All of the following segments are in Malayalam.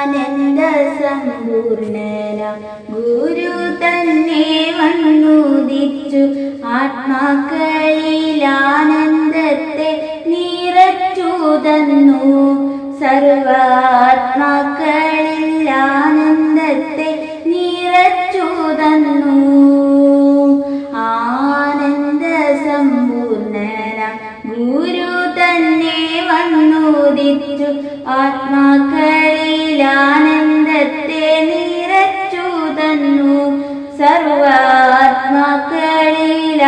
ആനന്ദ സമ്പൂർണന. ഗുരു തന്നെ വന്നുദിച്ചു. ആത്മാക്കളിൽ ആനന്ദത്തെ നിറച്ചു തന്നു. സർവാത്മാക്കളിൽ ആനന്ദത്തെ നിറച്ചു തന്നു. ആനന്ദ സമ്പൂർണന. ഗുരു തന്നെ വന്നുദിച്ചു. ആത്മാക്കളിൽ സർവാത്മാക്കളിൽ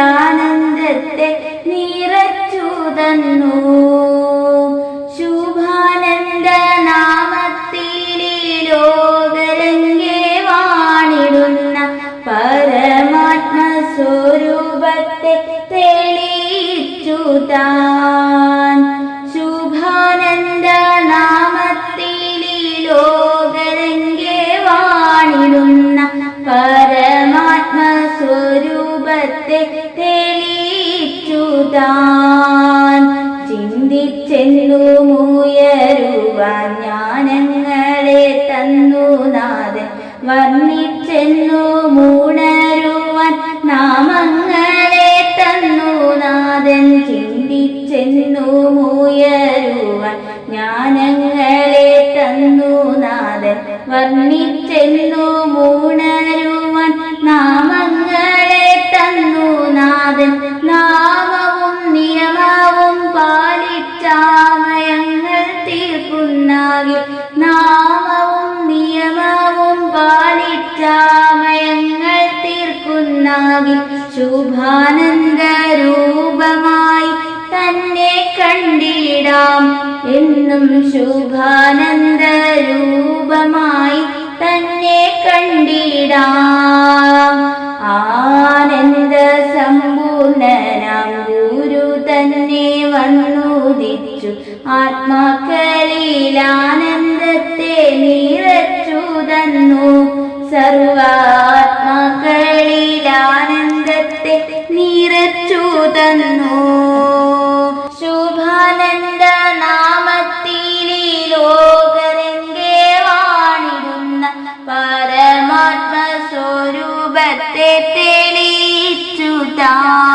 ആനന്ദത്തെ നിറച്ചു തന്നു ശുഭാനന്ദ നാമത്തിലെ ലോകരംഗെ വാണിടുന്ന പരമാത്മ സ്വരൂപത്തെ തെളിയിച്ചു താൻ സ്വരൂപത്തെ തെളിച്ചുതാൻ ചിന്തിച്ചെന്നു മുയരുവാൻ ജ്ഞാനങ്ങളെ തന്നു നാഥൻ. വർണിച്ചെന്നു മൂണരുവാൻ നാമങ്ങളെ തന്നു നാഥൻ. ചിന്തിച്ചെന്നു മുയരുവാൻ ജ്ഞാനങ്ങളെ തന്നു നാഥൻ. വർണിച്ചെന്നു മൂണരുവാൻ നാമങ്ങളെ തീർക്കുന്നാകെ നാമവും നിയമവും പാലിച്ചാമയങ്ങൾ തീർക്കുന്നാകെ ശുഭാനന്ദ രൂപമായി തന്നെ കണ്ടിടാം എന്നും ശുഭാനന്ദ രൂപമായി തന്നെ കണ്ടിടാം. തന്നെ വന്നുദിച്ചു. ആത്മാക്കളിലാനന്ദത്തെ നീറച്ചു തന്നു. സർവാത്മാക്കളിലാനന്ദത്തെ നീറച്ചു തന്നു. ശുഭാനന്ദ നാമത്തിലെ ലോകരംഗേ വാണിടുന്ന പരമാത്മ സ്വരൂപത്തെ തെളിയിച്ചു താൻ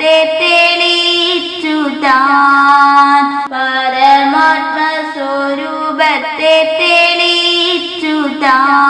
നേരത്തെ തെളിയിച്ചു താൻ. പരമാത്മ സ്വരൂപത്തെ തെളിയിച്ചു താൻ.